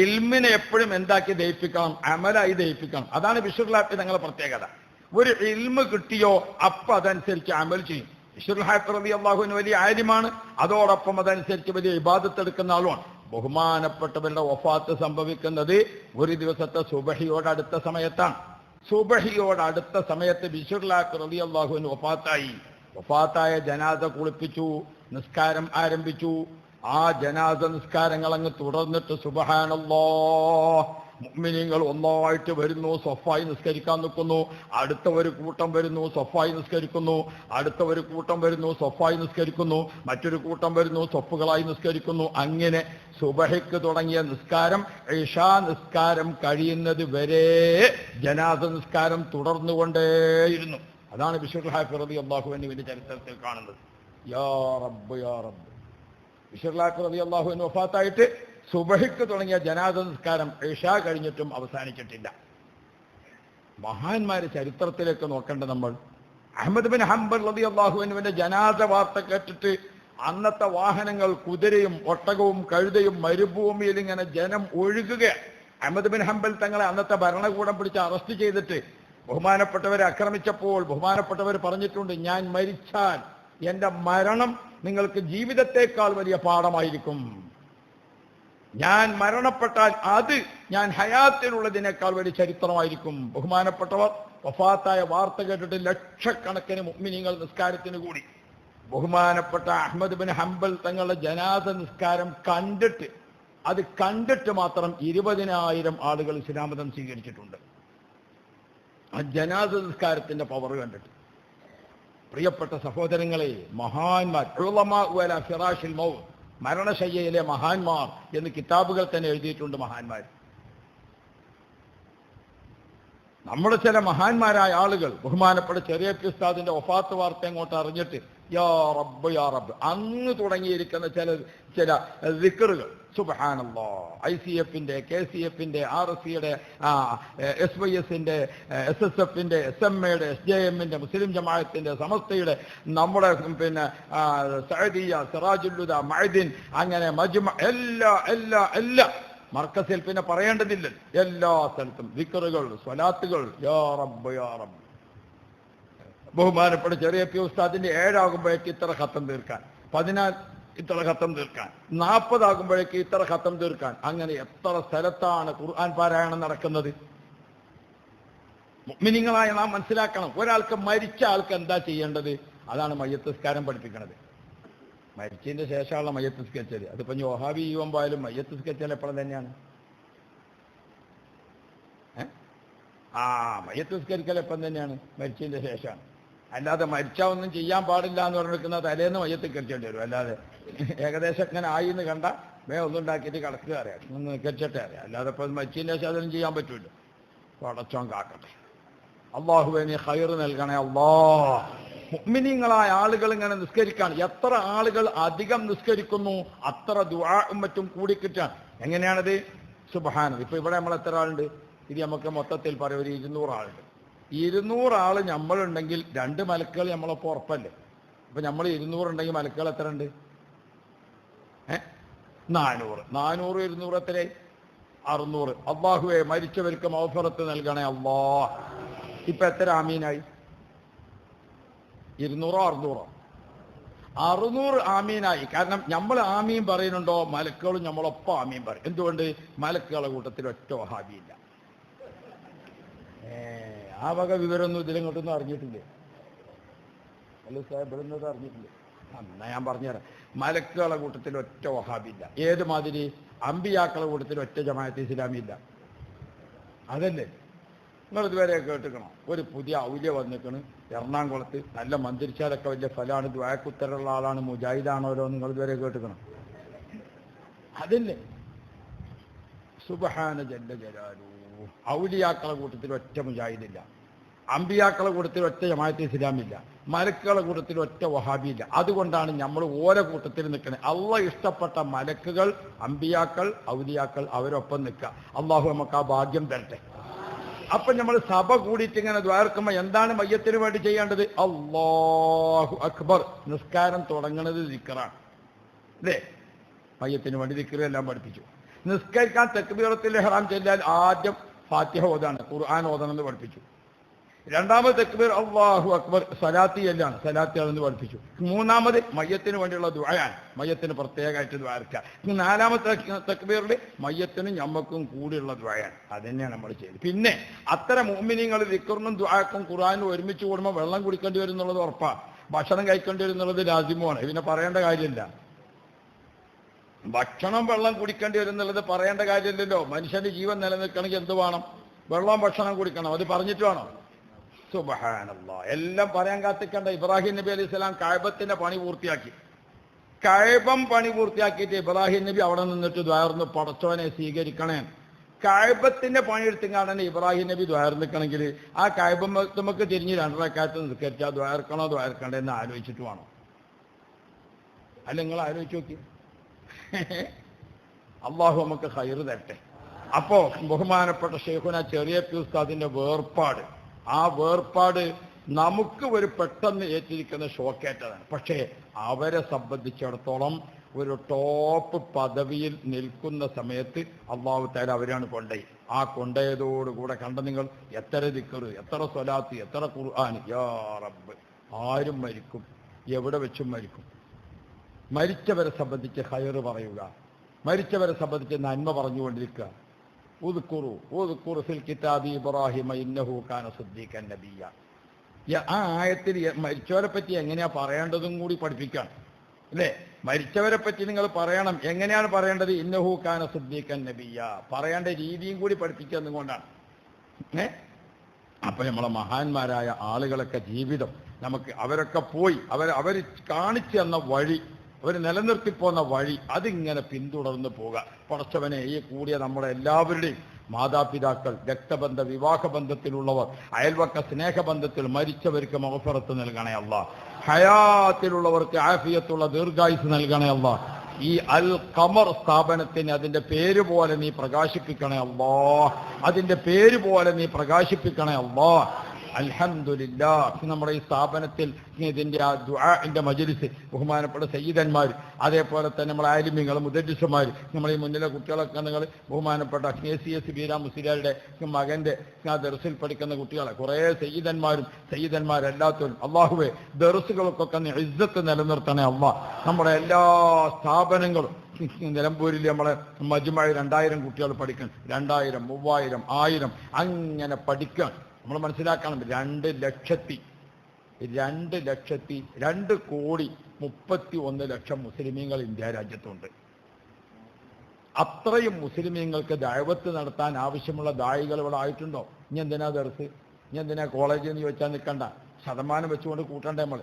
ഇൽമിനെ എപ്പോഴും എന്താക്കി ദയിപ്പിക്കണം അമലായി ദയിപ്പിക്കണം അതാണ് ബിഷറുൽ ഹാഫി തങ്ങളുടെ പ്രത്യേകത. ഒരു ഇൽമ് കിട്ടിയോ അപ്പൊ അതനുസരിച്ച് അമൽ ചെയ്യും. ബിഷറുൽ ഹാഫി റബി അള്ളാഹുവിന് വലിയ ആലിമാണ് അതോടൊപ്പം അതനുസരിച്ച് വലിയ ഇബാദത്ത് എടുക്കുന്ന ആളുമാണ്. ബഹുമാനപ്പെട്ടവരുടെ ഒഫാത്ത് സംഭവിക്കുന്നത് ഒരു ദിവസത്തെ സുബഹിയോട് അടുത്ത സമയത്താണ്. സുബഹിയോട് അടുത്ത സമയത്ത് ബിഷുർലാഖ് റബി അള്ളാഹുവിന് ഒപ്പാത്തായി ഒപ്പാത്തായ ജനാദ കുളിപ്പിച്ചു നിസ്കാരം ആരംഭിച്ചു. ആ ജനാസ നിസ്കാരങ്ങൾ അങ്ങ് തുടർന്നിട്ട് സുബഹാനല്ലോ മുഅ്മിനീങ്ങൾ ഒന്നായിട്ട് വരുന്നു സൊഫായി നിസ്കരിക്കാൻ നിൽക്കുന്നു. അടുത്ത ഒരു കൂട്ടം വരുന്നു സൊഫായി നിസ്കരിക്കുന്നു. അടുത്ത ഒരു കൂട്ടം വരുന്നു സൊഫായി നിസ്കരിക്കുന്നു. മറ്റൊരു കൂട്ടം വരുന്നു സൊഫുകളായി നിസ്കരിക്കുന്നു. അങ്ങനെ സുബഹയ്ക്ക് തുടങ്ങിയ നിസ്കാരം ഇഷാ നിസ്കാരം കഴിയുന്നത് വരെ ജനാസ നിസ്കാരം തുടർന്നുകൊണ്ടേയിരുന്നു. അതാണ് ഹാഫി റബി അള്ളാഹുവിന്റെ ചരിത്രത്തിൽ കാണുന്നത്. യാ റബ്ബ് യാ റബ്ബ്. ഇഷർലാഖ് റബി അള്ളാഹുവിന് വഫാത്തായിട്ട് സുബഹിക്ക് തുടങ്ങിയ ജനാദ നിസ്കാരം ഏഷ കഴിഞ്ഞിട്ടും അവസാനിച്ചിട്ടില്ല. മഹാന്മാര് ചരിത്രത്തിലേക്ക് നോക്കേണ്ട നമ്മൾ. അഹമ്മദ് ബിൻ ഹംബർ റബി അള്ളാഹുവിനുവിന്റെ ജനാദ വാർത്ത കേട്ടിട്ട് അന്നത്തെ വാഹനങ്ങൾ കുതിരയും ഒട്ടകവും കഴുതയും മരുഭൂമിയിൽ ഇങ്ങനെ ജനം ഒഴുകുകയാണ് അഹമ്മദ് ബിൻ ഹംബൽ തങ്ങളെ അന്നത്തെ ഭരണകൂടം പിടിച്ച് അറസ്റ്റ് ചെയ്തിട്ട് ബഹുമാനപ്പെട്ടവരെ ആക്രമിച്ചപ്പോൾ ബഹുമാനപ്പെട്ടവർ പറഞ്ഞിട്ടുണ്ട് ഞാൻ മരിച്ചാൽ എന്റെ മരണം നിങ്ങൾക്ക് ജീവിതത്തെക്കാൾ വലിയ പാഠമായിരിക്കും. ഞാൻ മരണപ്പെട്ടാൽ അത് ഞാൻ ഹയാത്തിലുള്ളതിനേക്കാൾ വലിയ ചരിത്രമായിരിക്കും. ബഹുമാനപ്പെട്ടവർ വഫാത്തായ വാർത്ത കേട്ടിട്ട് ലക്ഷക്കണക്കിന് മുഅ്മിനീങ്ങൾ നിസ്കാരത്തിന് കൂടി. ബഹുമാനപ്പെട്ട അഹമ്മദ് ബിൻ ഹംബൽ തങ്ങളുടെ ജനാസ നിസ്കാരം കണ്ടിട്ട് അത് കണ്ടിട്ട് മാത്രം ഇരുപതിനായിരം ആളുകൾ ഇസ്ലാമതം സ്വീകരിച്ചിട്ടുണ്ട്. ആ ജനാസ നിസ്കാരത്തിന്റെ പവർ കണ്ടിട്ട്. പ്രിയപ്പെട്ട സഹോദരങ്ങളെ മഹാന്മാർ ഫിറാഷിൽ മൗ മരണശയ്യയിലെ മഹാന്മാർ എന്ന് കിതാബുകൾ തന്നെ എഴുതിയിട്ടുണ്ട് മഹാന്മാർ. നമ്മുടെ ചില മഹാന്മാരായ ആളുകൾ ബഹുമാനപ്പെട്ട ചെറിയ ഉസ്താദിന്റെ ഒഫാത്ത് വാർത്ത അങ്ങോട്ട് അറിഞ്ഞിട്ട് യാ റബ്ബ് യാ റബ്ബ് അന്ന് തുടങ്ങിയിരിക്കുന്ന ചില ചില ദിക്കറുകൾ. സുബഹാനല്ലോ. ഐ സി എഫിന്റെ കെ സി എഫിന്റെ ആർ എസ് സിയുടെ എസ് വൈ എസിന്റെ എസ് എസ് എഫിന്റെ എസ് എം എയുടെ എസ് ജെ എമ്മിന്റെ മുസ്ലിം ജമാഅത്തിന്റെ സമസ്തയുടെ നമ്മുടെ പിന്നെ സഅദിയ സിറാജുല്ലുദ മഅദിൻ അങ്ങനെ മജ്മ എല്ലാ എല്ലാ എല്ലാ മർക്കസിൽ പിന്നെ പറയേണ്ടതില്ല. എല്ലാ സ്ഥലത്തും വിക്കറുകൾ സ്വലാത്തുകൾ. യാ യാ റബ്ബ്. ബഹുമാനപ്പെട്ട ചെറിയ പി ഉസ്താദിന്റെ ഏഴാകുമ്പോഴേക്ക് ഇത്ര ഖത്തം തീർക്കാൻ. പതിനാല് ഇത്ര ഖത്തം തീർക്കാൻ. നാൽപ്പതാകുമ്പോഴേക്ക് ഇത്ര ഖത്തം തീർക്കാൻ. അങ്ങനെ എത്ര സ്ഥലത്താണ് ഖുർആൻ പാരായണം നടക്കുന്നത്? മിനിങ്ങളായ നാം മനസ്സിലാക്കണം. ഒരാൾക്ക് മരിച്ച ആൾക്ക് എന്താ ചെയ്യേണ്ടത്? അതാണ് മയ്യത്തസ്കാരം പഠിപ്പിക്കുന്നത് മരിച്ചതിന്റെ ശേഷമുള്ള മയ്യത്തസ്കരിച്ചത് അതിപ്പോ ജോഹാബി ജീവൻ പോയാലും മയ്യത്തസ്കരിച്ചാൽ എപ്പോഴും തന്നെയാണ്? ആ മയ്യത്തസ്കരിക്കൽ എപ്പം തന്നെയാണ്. മരിച്ചതിന്റെ ശേഷമാണ്. അല്ലാതെ മരിച്ച ഒന്നും ചെയ്യാൻ പാടില്ല എന്ന് പറഞ്ഞിരിക്കുന്ന തലേന്ന് മയ്യത്ത് കരിച്ചേണ്ടി വരും. അല്ലാതെ ഏകദേശം ഇങ്ങനെ ആയി എന്ന് കണ്ട വേ ഒന്നുണ്ടാക്കിയിട്ട് കിടക്കുക അറിയാം. ഒന്ന് കെച്ചട്ടെ അറിയാം. അല്ലാതെ ഇപ്പം മച്ചിന്റെ ശേഷം ചെയ്യാൻ പറ്റുമല്ലോ പടച്ചോൻ കാക്കട്ടെ. അള്ളാഹുവെ നീ ഹൈർ നൽകണേ. അള്ളാ. മുഅ്മിനീങ്ങളായ ആളുകൾ ഇങ്ങനെ നിസ്കരിക്കാണ്. എത്ര ആളുകൾ അധികം നിസ്കരിക്കുന്നു അത്ര ദുആഉം മറ്റും കൂടിക്കിട്ടാണ് എങ്ങനെയാണത്? സുബഹാനത് ഇപ്പൊ ഇവിടെ നമ്മൾ എത്ര ആളുണ്ട്? ഇത് നമുക്ക് മൊത്തത്തിൽ പറയാം. ഒരു ഇരുന്നൂറ് ആളുണ്ട്. ഇരുന്നൂറ് ആൾ നമ്മളുണ്ടെങ്കിൽ രണ്ട് മലക്കുകൾ നമ്മളൊപ്പം ഉറപ്പല്ലേ? അപ്പൊ നമ്മൾ ഇരുന്നൂറുണ്ടെങ്കിൽ മലക്കുകൾ എത്ര ഉണ്ട് നാനൂറ്. നാനൂറ് ഇരുന്നൂറ് എത്ര അറുന്നൂറ്. അള്ളാഹുവെ മരിച്ചവർക്ക് മൗഫറത്ത് നൽകണേ അള്ളാ. ഇപ്പൊ എത്ര ആമീനായി? ഇരുന്നൂറോ അറുന്നൂറോ? അറുന്നൂറ് ആമീനായി. കാരണം നമ്മൾ ആമീൻ പറയുന്നുണ്ടോ? മലക്കുകളും നമ്മളൊപ്പം ആമീൻ പറയും. എന്തുകൊണ്ട്? മലക്കുകളുടെ കൂട്ടത്തിൽ ഒറ്റ ഹാബിയില്ല ആ വക വിവരമൊന്നും ഇതിലിങ്ങോട്ടൊന്നും അറിഞ്ഞിട്ടില്ലേ? അല്ലേ സാഹിബ് അറിഞ്ഞിട്ടില്ലേ? എന്നാ ഞാൻ പറഞ്ഞുതരാം. മലക്കുകളുടെ കൂട്ടത്തിൽ ഒറ്റ വഹാബില്ല. ഏത് മാതിരി? അമ്പിയാക്കളുടെ കൂട്ടത്തിൽ ഒറ്റ ജമാഅത്ത് ഇസ്ലാമി ഇല്ല അതല്ലേ? നിങ്ങൾ ഇതുവരെ കേട്ടിക്കണം ഒരു പുതിയ ഔല്യ വന്നിക്കണ് എറണാകുളത്ത് നല്ല മന്ത്രിച്ചാലൊക്കെ വലിയ ഫലമാണ് ദ്വായക്കുത്തരുള്ള ആളാണ് മുജാഹിദാണോലോ നിങ്ങൾ ഇതുവരെ കേട്ടിക്കണം അതല്ലേ? സുബഹാന ജല്ല ജലാലു. ഔലിയാക്കളെ കൂട്ടത്തിൽ ഒറ്റ മുജാഹിദില്ല. അമ്പിയാക്കളെ കൂട്ടത്തിൽ ഒറ്റ ജമാഅത്ത് ഇസ്ലാമില്ല. മലക്കുകളെ കൂട്ടത്തിൽ ഒറ്റ വഹാബിയില്ല. അതുകൊണ്ടാണ് നമ്മൾ ഓരോ കൂട്ടത്തിൽ നിൽക്കുന്നത്. അള്ള ഇഷ്ടപ്പെട്ട മലക്കുകൾ അമ്പിയാക്കൾ ഔലിയാക്കൾ അവരൊപ്പം നിൽക്കുക. അള്ളാഹു നമുക്ക് ആ ഭാഗ്യം തരട്ടെ. അപ്പൊ നമ്മൾ സഭ കൂടിയിട്ട് ഇങ്ങനെ ദ്വാർക്കുമ്പോൾ എന്താണ് മയ്യത്തിന് വേണ്ടി ചെയ്യേണ്ടത്? അള്ളാഹു അക്ബർ. നിസ്കാരം തുടങ്ങുന്നത് ദിക്കറാണ് അല്ലേ? മയ്യത്തിന് വേണ്ടി ദിക്കറെല്ലാം പഠിപ്പിച്ചു. നിസ്കരിക്കാൻ തെക്കുബീറത്തിൽ ഹറാം ചെല്ലാൻ ആദ്യം ഫാത്തിഹ ഓതാണ് ഖുർആൻ ഓതണം എന്ന് പഠിപ്പിച്ചു. രണ്ടാമത് തക്ബീർ അള്ളാഹു അക്ബർ സലാത്തി എല്ലാണ് സലാത്തിയാണെന്ന് പഠിപ്പിച്ചു. മൂന്നാമത് മയ്യത്തിന് വേണ്ടിയുള്ള ദ്വായാണ് മയ്യത്തിന് പ്രത്യേകമായിട്ട് ദ്വാരക്ക നാലാമത്തെ തക്ബീറിൽ മയ്യത്തിനും ഞമ്മക്കും കൂടിയുള്ള ദ്വായാണ് അതന്നെയാണ് നമ്മൾ ചെയ്തത് പിന്നെ അത്തരം മോമിനിങ്ങൾ വിക്കറിനും ദ്വാക്കും ഖുറാനും ഒരുമിച്ച് കൂടുമ്പോൾ വെള്ളം കുടിക്കേണ്ടി വരും എന്നുള്ളത് ഉറപ്പാണ് ഭക്ഷണം കഴിക്കേണ്ടി വരും എന്നുള്ളത് രാജ്യമാണ് പിന്നെ പറയേണ്ട കാര്യമില്ല. ഭക്ഷണം വെള്ളം കുടിക്കേണ്ടി വരും എന്നുള്ളത് പറയേണ്ട കാര്യമില്ലല്ലോ. മനുഷ്യന്റെ ജീവൻ നിലനിൽക്കണമെങ്കിൽ എന്ത് വേണം? വെള്ളം ഭക്ഷണം കുടിക്കണം. അത് പറഞ്ഞിട്ട് വേണം? സുബഹാനല്ല. എല്ലാം പറയാൻ കാത്തിക്കണ്ട. ഇബ്രാഹിം നബി അലൈഹി സ്വലാം കായബത്തിന്റെ പണി പൂർത്തിയാക്കി. കായബം പണി പൂർത്തിയാക്കിയിട്ട് ഇബ്രാഹിം നബി അവിടെ നിന്നിട്ട് ദ്വാർന്ന് പടച്ചോനെ സ്വീകരിക്കണേ. കായബത്തിന്റെ പണിയെടുത്തിങ്ങാണ് ഇബ്രാഹിം നബി ദ്വാർന്നിക്കണമെങ്കിൽ ആ കായബം നമുക്ക് തിരിഞ്ഞ് രണ്ടരക്കാലത്ത് നിസ്കരിച്ചാൽ ദ്വാർക്കണോ ദ്വാർക്കണ്ടേ എന്ന് ആലോചിച്ചിട്ട് വേണം. അല്ല നിങ്ങൾ ആലോചിച്ച് നോക്കി. അള്ളാഹു നമുക്ക് ഹൈറ് തരട്ടെ. അപ്പോ ബഹുമാനപ്പെട്ട ഷെയ്ഖുന ചെറിയ ഉസ്താദിന്റെ വേർപാട്. ആ വേർപാട് നമുക്ക് ഒരു പെട്ടെന്ന് ഏറ്റിരിക്കുന്ന ഷോക്കേറ്റതാണ് പക്ഷേ അവരെ സംബന്ധിച്ചിടത്തോളം ഒരു ടോപ്പ് പദവിയിൽ നിൽക്കുന്ന സമയത്ത് അള്ളാഹു താല അവരാണ് കൊണ്ടേ. ആ കൊണ്ടയതോടുകൂടെ കണ്ട നിങ്ങൾ എത്ര ദിക്കറ് എത്ര സ്വലാത്ത് എത്ര ഖുർആൻ. യാ റബ്ബ് ആരും മരിക്കും എവിടെ വെച്ചും മരിക്കും. മരിച്ചവരെ സംബന്ധിച്ച് ഹയറ് പറയുക. മരിച്ചവരെ സംബന്ധിച്ച് നന്മ പറഞ്ഞുകൊണ്ടിരിക്കുക. ആ ആയത്തിൽ മരിച്ചവരെ പറ്റി എങ്ങനെയാ പറയേണ്ടതും കൂടി പഠിപ്പിക്കാൻ അല്ലേ? മരിച്ചവരെ പറ്റി നിങ്ങൾ പറയണം. എങ്ങനെയാണ് പറയേണ്ടത്? ഇന്നഹു കാന സിദ്ദീഖൻ നബിയ. പറയേണ്ട രീതിയും കൂടി പഠിപ്പിക്കുക എന്നുകൊണ്ടാണ്. ഏ? അപ്പൊ നമ്മളെ മഹാന്മാരായ ആളുകളൊക്കെ ജീവിതം നമുക്ക് അവരൊക്കെ പോയി അവർ അവർ കാണിച്ചു തന്ന വഴി അവർ നിലനിർത്തിപ്പോന്ന വഴി അതിങ്ങനെ പിന്തുടർന്ന് പോവുക. പടച്ചവനെ ഈ കൂടിയ നമ്മുടെ എല്ലാവരുടെയും മാതാപിതാക്കൾ രക്തബന്ധ വിവാഹ ബന്ധത്തിലുള്ളവർ അയൽവക്ക സ്നേഹബന്ധത്തിൽ മരിച്ചവർക്ക് മഹഫറത്ത് നൽകണേ അല്ല ഹയാത്തിലുള്ളവർക്ക് ആഫിയത്തുള്ള ദീർഘായുസ് നൽകണേ അല്ല ഈ അൽ കമർ സ്ഥാപനത്തിന് അതിന്റെ പേര് പോലെ നീ പ്രകാശിപ്പിക്കണേ അല്ലാ അതിന്റെ പേര് പോലെ നീ പ്രകാശിപ്പിക്കണേ അല്ലാ അൽഹംദുലില്ലാ നമ്മുടെ ഈ സ്ഥാപനത്തിൽ ഇതിന്റെ ആ ദുആന്റെ മജലിസ് ബഹുമാനപ്പെട്ട സയ്യിദന്മാർ അതേപോലെ തന്നെ നമ്മളെ ആലിമ്യങ്ങൾ മുദരിസുമാർ നമ്മളെ ഈ മുന്നിലെ കുട്ടികളൊക്കെ നിങ്ങൾ ബഹുമാനപ്പെട്ട കെ സി എസ് ബീരാ മുസ്ലിയാരുടെ മകന്റെ ആ ദർസിൽ പഠിക്കുന്ന കുട്ടികളെ കുറേ സയ്യിദന്മാരും സയ്യിദന്മാരല്ലാത്തവരും അള്ളാഹുവെ ദർസുകൾക്കൊക്കെ ഇജ്ജത്ത് നിലനിർത്തണേ അമ്മ നമ്മുടെ എല്ലാ സ്ഥാപനങ്ങളും നിലമ്പൂരിൽ നമ്മളെ മജുമായി രണ്ടായിരം കുട്ടികൾ പഠിക്കണം രണ്ടായിരം മൂവായിരം ആയിരം അങ്ങനെ പഠിക്കാൻ നമ്മൾ മനസ്സിലാക്കണം രണ്ട് ലക്ഷത്തി രണ്ട് ലക്ഷത്തി രണ്ട് കോടി മുപ്പത്തി ഒന്ന് ലക്ഷം മുസ്ലിമീങ്ങൾ ഇന്ത്യ രാജ്യത്തുണ്ട്. അത്രയും മുസ്ലിമീങ്ങൾക്ക് ദൈവത്ത് നടത്താൻ ആവശ്യമുള്ള ദായികൾ ഇവിടെ ആയിട്ടുണ്ടോ? ഇനി എന്തിനാ ദർസ്? ഇനി എന്തിനാ കോളേജ് എന്ന് ചോദിച്ചാൽ നിൽക്കണ്ട ശതമാനം വെച്ചുകൊണ്ട് കൂട്ടണ്ടേ നമ്മൾ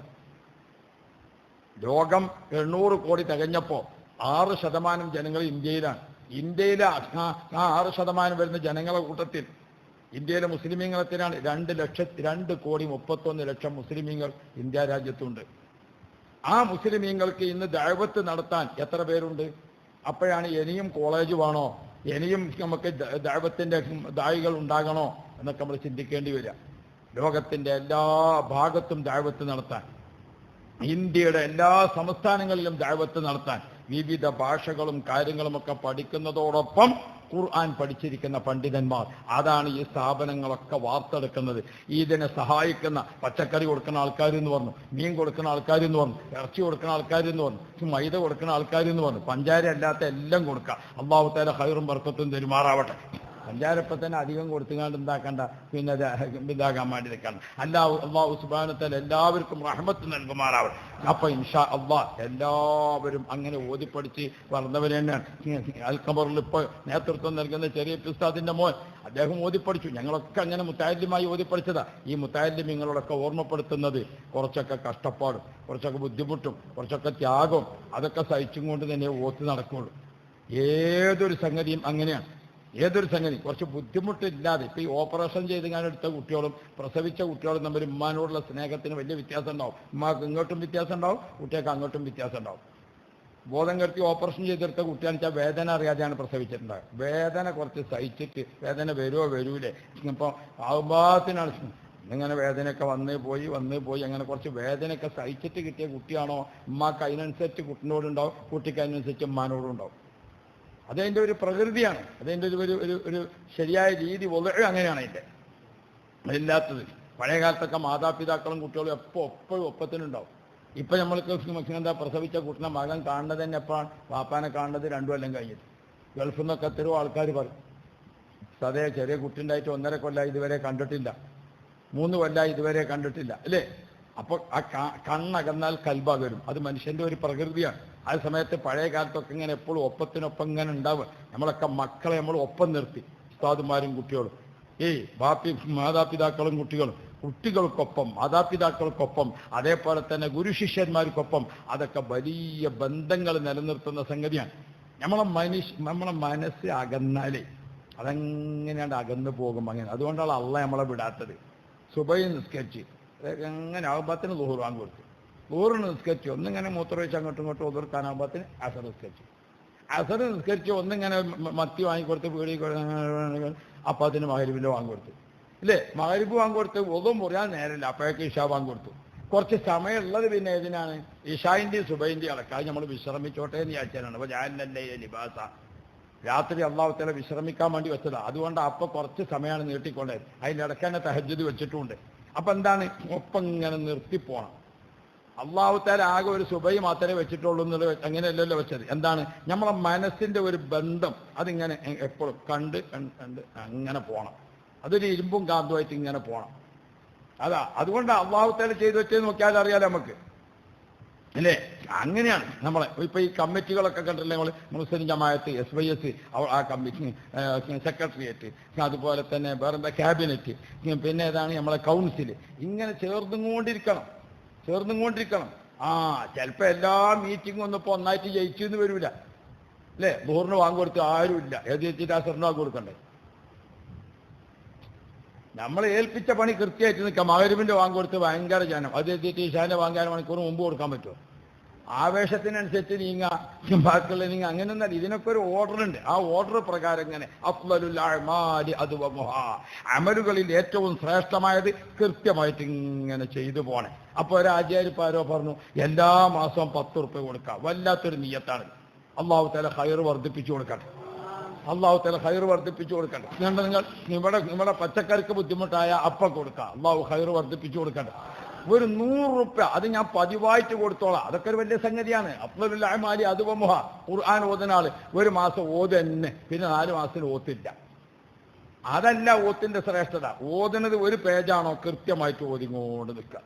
ലോകം എണ്ണൂറ് കോടി തികഞ്ഞപ്പോ ആറ് ശതമാനം ജനങ്ങൾ ഇന്ത്യയിലാണ്. ഇന്ത്യയിലെ ആ ആറ് ശതമാനം വരുന്ന ജനങ്ങളുടെ കൂട്ടത്തിൽ ഇന്ത്യയിലെ മുസ്ലിമീങ്ങളത്തിനാണ് രണ്ട് ലക്ഷത്തി രണ്ട് കോടി മുപ്പത്തൊന്ന് ലക്ഷം മുസ്ലിമീങ്ങൾ ഇന്ത്യ രാജ്യത്തുണ്ട്. ആ മുസ്ലിമീങ്ങൾക്ക് ഇന്ന് ദൈവത്ത് നടത്താൻ എത്ര പേരുണ്ട്? അപ്പോഴാണ് ഇനിയും കോളേജ് വേണോ? ഇനിയും നമുക്ക് ദൈവത്തിന്റെ ദായികൾ ഉണ്ടാകണോ? എന്നൊക്കെ നമ്മൾ ചിന്തിക്കേണ്ടി വരിക. ലോകത്തിന്റെ എല്ലാ ഭാഗത്തും ദൈവത്ത് നടത്താൻ ഇന്ത്യയുടെ എല്ലാ സംസ്ഥാനങ്ങളിലും ദൈവത്ത് നടത്താൻ വിവിധ ഭാഷകളും കാര്യങ്ങളുമൊക്കെ പഠിക്കുന്നതോടൊപ്പം ഖുർആൻ പഠിച്ചിരിക്കുന്ന പണ്ഡിതന്മാർ. അതാണ് ഈ സ്ഥാപനങ്ങളൊക്കെ വാർത്തെടുക്കുന്നത്. ഇതിനെ സഹായിക്കുന്ന പച്ചക്കറി കൊടുക്കുന്ന ആൾക്കാർ എന്ന് പറഞ്ഞു മീൻ കൊടുക്കുന്ന ആൾക്കാർ എന്ന് പറഞ്ഞു ഇറച്ചി കൊടുക്കുന്ന ആൾക്കാർ എന്ന് പറഞ്ഞു മൈദ കൊടുക്കുന്ന ആൾക്കാർ എന്ന് പറഞ്ഞു. പഞ്ചാരി അല്ലാത്ത എല്ലാം കൊടുക്കുക അള്ളാഹു ഹൈറും ബർക്കത്തും പെരുമാറാവട്ടെ പഞ്ചാരപ്പം തന്നെ അധികം കൊടുത്തുകൊണ്ട് എന്താക്കണ്ട? പിന്നെ ഇതാകാൻ വേണ്ടി നിൽക്കണം. അല്ലാഹു അള്ളാഹു സുബാനത്തൽ എല്ലാവർക്കും റഹ്മത്ത് നൽകുമാറാവട്ടെ. അപ്പൊ ഇൻഷാ അള്ളാഹ് എല്ലാവരും അങ്ങനെ ഓതിപ്പടിച്ച് വളർന്നവർ തന്നെയാണ്. അൽക്കബറിൽ ഇപ്പോൾ നേതൃത്വം നൽകുന്ന ചെറിയ ഉസ്താദിന്റെ മോൻ അദ്ദേഹം ഓതിപ്പടിച്ചു ഞങ്ങളൊക്കെ അങ്ങനെ മുത്താലിമായി ഓതിപ്പടിച്ചതാ ഈ മുത്താലിം നിങ്ങളോടൊക്കെ ഓർമ്മപ്പെടുത്തുന്നത് കുറച്ചൊക്കെ കഷ്ടപ്പാടും കുറച്ചൊക്കെ ബുദ്ധിമുട്ടും കുറച്ചൊക്കെ ത്യാഗവും അതൊക്കെ സഹിച്ചും കൊണ്ട് തന്നെ ഓത്ത് നടക്കുള്ളൂ. ഏതൊരു സംഗതിയും അങ്ങനെയാണ്. ഏതൊരു സംഗതി കുറച്ച് ബുദ്ധിമുട്ടില്ലാതെ. ഇപ്പൊ ഈ ഓപ്പറേഷൻ ചെയ്ത് ഞാൻ എടുത്ത കുട്ടികളും പ്രസവിച്ച കുട്ടികളും തമ്മിൽ ഉമ്മാനോടുള്ള സ്നേഹത്തിന് വലിയ വ്യത്യാസം ഉണ്ടാവും ഉമ്മാക്ക് ഇങ്ങോട്ടും വ്യത്യാസം ഉണ്ടാവും കുട്ടികൾക്ക് അങ്ങോട്ടും വ്യത്യാസം ഉണ്ടാവും ബോധം കരുത്തി ഓപ്പറേഷൻ ചെയ്തെടുത്ത കുട്ടിയാണെന്ന് വെച്ചാൽ വേദന അറിയാതെയാണ് പ്രസവിച്ചിട്ടുണ്ടാവുക വേദന കുറച്ച് സഹിച്ചിട്ട് വേദന വരുമോ വരൂലേ? ഇപ്പോൾ ആവുമ്പാത്തിനാണ് ഇങ്ങനെ വേദനയൊക്കെ വന്ന് പോയി വന്ന് പോയി അങ്ങനെ കുറച്ച് വേദനയൊക്കെ സഹിച്ചിട്ട് കിട്ടിയ കുട്ടിയാണോ? ഉമ്മാക്ക് അതിനനുസരിച്ച് കുട്ടിനോടുണ്ടാവും കുട്ടിക്ക് അതിനനുസരിച്ച് ഉമ്മാനോടും ഉണ്ടാവും അതതിന്റെ ഒരു പ്രകൃതിയാണ്. അതിന്റെ ഒരു ഒരു ഒരു ശരിയായ രീതി വളരെ അങ്ങനെയാണ് അതിന്റെ അതില്ലാത്തത്. പഴയ കാലത്തൊക്കെ മാതാപിതാക്കളും കുട്ടികളും എപ്പോൾ എപ്പോഴും ഒപ്പത്തിനുണ്ടാവും. ഇപ്പം നമ്മൾക്ക് എന്താ പ്രസവിച്ച കുട്ടിനെ മകൻ കാണുന്നത് തന്നെ എപ്പോഴാണ്? വാപ്പാനെ കാണുന്നത് രണ്ടു കൊല്ലം കഴിഞ്ഞിട്ട്. ഗൾഫിൽ നിന്നൊക്കെ എത്രയോ ആൾക്കാർ പറയും. സതേ ചെറിയ കുട്ടിണ്ടായിട്ട് ഒന്നര കൊല്ലം ഇതുവരെ കണ്ടിട്ടില്ല. മൂന്ന് കൊല്ലം ഇതുവരെ കണ്ടിട്ടില്ല. അല്ലേ? അപ്പോൾ ആ കണ്ണകന്നാൽ കൽബ വരും. അത് മനുഷ്യന്റെ ഒരു പ്രകൃതിയാണ്. ആ സമയത്ത് പഴയ കാലത്തൊക്കെ ഇങ്ങനെ എപ്പോഴും ഒപ്പത്തിനൊപ്പം ഇങ്ങനെ ഉണ്ടാവുക. നമ്മളൊക്കെ മക്കളെ നമ്മൾ ഒപ്പം നിർത്തി. ഉസ്താദുമാരും കുട്ടികളും. ഏയ് ബാപ്പി മാതാപിതാക്കളും കുട്ടികളും. കുട്ടികൾക്കൊപ്പം മാതാപിതാക്കൾക്കൊപ്പം അതേപോലെ തന്നെ ഗുരുശിഷ്യന്മാർക്കൊപ്പം അതൊക്കെ വലിയ ബന്ധങ്ങൾ നിലനിർത്തുന്ന സംഗതിയാണ്. നമ്മളെ മനുഷ്യ നമ്മളെ മനസ്സ് അകന്നാലേ അതെങ്ങനെയാണ് അകന്നു പോകും അങ്ങനെ. അതുകൊണ്ടാണ് അള്ള നമ്മളെ വിടാത്തത്. സുബൈ നിസ്കരിച്ച്. എങ്ങനെ ആകുമ്പത്തിന് ദുഹുർ വാങ്ങി കൊടുത്തു ദൂറിന് നിസ്കരിച്ച് ഒന്നിങ്ങനെ മൂത്രമൊഴിച്ച് അങ്ങോട്ടും ഇങ്ങോട്ടും ഒതിർക്കാനാകുമ്പത്തിന് അസർ നിസ്കരിച്ചു. അസർ നിസ്കരിച്ച് ഒന്നിങ്ങനെ മത്തി വാങ്ങിക്കൊടുത്ത് പീടി അപ്പം അതിന് മഹരിബിന്റെ വാങ്ങിക്കൊടുത്തു. ഇല്ലേ? മഹരിബ് വാങ്ങിക്കൊടുത്ത് ഒതും മുറിയാൻ നേരമില്ല. അപ്പോഴേക്ക് ഇഷ വാങ്ങിക്കൊടുത്തു. കുറച്ച് സമയമുള്ളത് പിന്നെ ഏതിനാണ്? ഇഷായിന്റെയും സുബൈന്റെയും അളക്കാതെ നമ്മൾ വിശ്രമിച്ചോട്ടെ എന്ന് വിചാരിച്ചാലാണ്. അപ്പോൾ ഞാനല്ലേ ലിബാസ. രാത്രി അള്ളാഹുത്തല വിശ്രമിക്കാൻ വേണ്ടി വെച്ചതാണ് അതുകൊണ്ട് അപ്പൊ കുറച്ച് സമയമാണ് നീട്ടിക്കൊണ്ടത് അതിന്റെ ഇടയ്ക്ക് തന്നെ തഹജ്ജുദ് വെച്ചിട്ടുണ്ട്. അപ്പൊ എന്താണ്? ഒപ്പം ഇങ്ങനെ നിർത്തിപ്പോണം അള്ളാഹുത്താല ആകെ ഒരു സുബൈ മാത്രമേ വെച്ചിട്ടുള്ളൂ എന്നുള്ളത് വെച്ച് അങ്ങനെയല്ലല്ലോ വെച്ചത്? എന്താണ്? നമ്മളെ മനസ്സിന്റെ ഒരു ബന്ധം അതിങ്ങനെ എപ്പോഴും കണ്ട് കണ്ട് അങ്ങനെ പോണം. അതൊരു ഇരുമ്പും കാന്തുമായിട്ട് ഇങ്ങനെ പോണം. അതാ അതുകൊണ്ട് അള്ളാഹുത്താല ചെയ്തു വെച്ചത് നോക്കിയാൽ അറിയാലോ നമുക്ക്. അല്ലേ? അങ്ങനെയാണ് നമ്മളെ. ഇപ്പൊ ഈ കമ്മിറ്റികളൊക്കെ കണ്ടില്ലേ നമ്മൾ മുസ്ലിം ജമായത്ത് എസ് വൈ എസ് ആ കമ്മിറ്റി സെക്രട്ടേറിയറ്റ് അതുപോലെ തന്നെ വേറെന്താ? ക്യാബിനറ്റ് പിന്നെ ഏതാണ്? നമ്മളെ കൗൺസിൽ ഇങ്ങനെ ചേർന്നുകൊണ്ടിരിക്കണം. ചേർന്നുകൊണ്ടിരിക്കണം. ആ ചിലപ്പോൾ എല്ലാ മീറ്റിംഗ് ഒന്നും ഇപ്പോൾ ഒന്നായിട്ട് ജയിച്ചു എന്ന് വരൂല. അല്ലേ? ബോറിന് വാങ്ങിക്കൊടുത്ത് ആരുമില്ല. ഏത് സ്വർണ വാങ്ങി കൊടുക്കണ്ടേ? നമ്മൾ ഏൽപ്പിച്ച പണി കൃത്യമായിട്ട് നിൽക്കാം. മകരുവിന്റെ വാങ്ങിക്കൊടുത്ത് ഭയങ്കര ജനം. അത് എത്തിയിട്ട് ഈശാന്റെ വാങ്ങാൻ മണിക്കൂർ മുമ്പ് കൊടുക്കാൻ പറ്റുമോ? ആവേശത്തിനനുസരിച്ച് നീങ്ങ ബാക്കിയുള്ള നീങ്ങ അങ്ങനെയൊന്നല്ല ഇതിനൊക്കെ ഒരു ഓർഡർ ഉണ്ട്. ആ ഓർഡർ പ്രകാരം ഇങ്ങനെ. അമലുകളിൽ ഏറ്റവും ശ്രേഷ്ഠമായത് കൃത്യമായിട്ട് ഇങ്ങനെ ചെയ്തു പോണേ. അപ്പോൾ ഒരു ആചാര്യപ്പാരോ പറഞ്ഞു എല്ലാ മാസവും പത്ത് ഉറുപ്പ്യ കൊടുക്കാം. വല്ലാത്തൊരു നീയത്താണ്. അള്ളാഹു തല ഹയർ വർദ്ധിപ്പിച്ചു കൊടുക്കട്ടെ. അള്ളാഹു തല ഹയർ വർദ്ധിപ്പിച്ചു കൊടുക്കട്ടെ. നിങ്ങൾ? ഇവിടെ നിങ്ങളുടെ പച്ചക്കറിക്ക് ബുദ്ധിമുട്ടായ അപ്പം കൊടുക്കുക അള്ളാഹു ഹയർ വർദ്ധിപ്പിച്ചു കൊടുക്കട്ടെ. ഒരു നൂറ് റുപ്യ. അത് ഞാൻ പതിവായിട്ട് കൊടുത്തോളാം. അതൊക്കെ ഒരു വലിയ സംഗതിയാണ്. അബ്ദുല്ലാമാലി അതുവമുഹ ഖുർആൻ ഓതനാൾ ഒരു മാസം ഓത് തന്നെ പിന്നെ നാല് മാസത്തിന് ഓത്തില്ല. അതല്ല ഓത്തിന്റെ ശ്രേഷ്ഠത. ഓതുന്നത് ഒരു പേജാണോ? കൃത്യമായിട്ട് ഓതിങ്ങോട് നിൽക്കുക.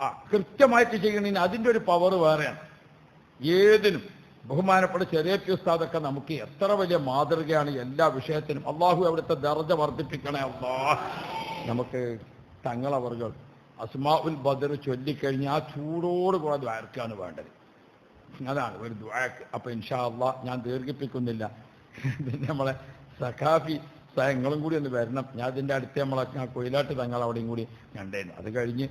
ആ കൃത്യമായിട്ട് ചെയ്യണതിന് അതിന്റെ ഒരു പവർ വേറെയാണ്. ഏതിനും. ബഹുമാനപ്പെട്ട ചെറിയ ഉസ്താദൊക്കെ നമുക്ക് എത്ര വലിയ മാതൃകയാണ് എല്ലാ വിഷയത്തിനും. അള്ളാഹു അവിടുത്തെ ദർജ വർദ്ധിപ്പിക്കണേ അള്ളാ. നമുക്ക് തങ്ങളവർകൾ അസ്മാ ഉൽ ബദർ ചൊല്ലിക്കഴിഞ്ഞ് ആ ചൂടോട് കൂടെ ദ്വാരക്കാണ് വേണ്ടത്. അതാണ് ഒരു ദ്വാരക്ക്. അപ്പൊ ഇൻഷാ അള്ളാ ഞാൻ ദീർഘിപ്പിക്കുന്നില്ല. നമ്മളെ സഖാഫി സഹങ്ങളും കൂടി ഒന്ന് വരണം. ഞാൻ ഇതിന്റെ അടുത്ത് നമ്മളെ കൊയിലാട്ട് തങ്ങൾ അവിടെയും കൂടി കണ്ടേന്നു അത് കഴിഞ്ഞ്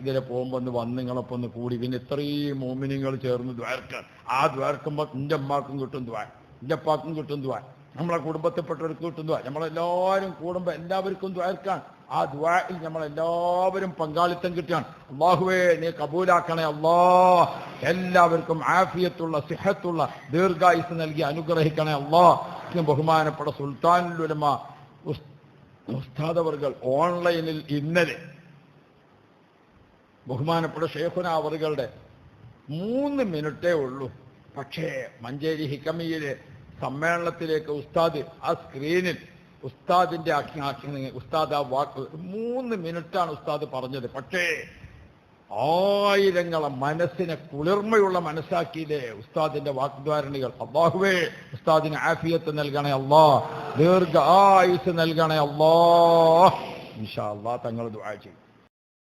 ഇതിലെ പോകുമ്പോൾ ഒന്ന് വന്ന് നിങ്ങളൊപ്പം ഒന്ന് കൂടി. പിന്നെ ഇത്രയും മോമിനിങ്ങൾ ചേർന്ന് ദ്വാരക്കാൻ ആ ദ്വാരക്കുമ്പോൾ എന്റെ അമ്മാക്കും കിട്ടും ദ്വാര എന്റെ അപ്പാക്കും കിട്ടും ദ്വാര നമ്മളെ കുടുംബത്തിൽപ്പെട്ടവർക്ക് കിട്ടും ദ്വാര നമ്മളെല്ലാവരും കൂടുമ്പോൾ എല്ലാവർക്കും ദ്വാരക്കാൻ ആ ദ്വാരിൽ നമ്മളെല്ലാവരും പങ്കാളിത്തം കിട്ടിയാണ്. അള്ളാഹുവേ നീ കബൂലാക്കണേ അള്ളാ എല്ലാവർക്കും ആഫിയത്തുള്ള സിഹത്തുള്ള ദീർഘായുസ് നൽകി അനുഗ്രഹിക്കണേ അള്ളാ ബഹുമാനപ്പെട്ട സുൽത്താനുലുലമ ഉസ്താദവർകൾ ഓൺലൈനിൽ ഇന്നലെ ബഹുമാനപ്പെട്ട ഷേഖുന അവറുകളുടെ മൂന്ന് മിനിറ്റേ ഉള്ളൂ. പക്ഷേ മഞ്ചേരി ഹിക്കമിയിലെ സമ്മേളനത്തിലേക്ക് ഉസ്താദ് ആ സ്ക്രീനിൽ ഉസ്താദിന്റെ ആക്കി ഉസ്താദ് ആ വാക്ക് മൂന്ന് മിനിറ്റാണ് ഉസ്താദ് പറഞ്ഞത്. പക്ഷേ ആയിരങ്ങളെ മനസ്സിനെ കുളിർമയുള്ള മനസ്സാക്കിയില്ലേ ഉസ്താദിന്റെ വാഗ്ധാരണികൾ അള്ളാഹുവേ ഉസ്താദിന് ആഫിയത്ത് നൽകണേ അള്ളാ ദീർഘ ആയുസ് നൽകണേ അള്ളാ. ഇൻഷാ അള്ളാ തങ്ങൾ ദുആ ചെയ്യും.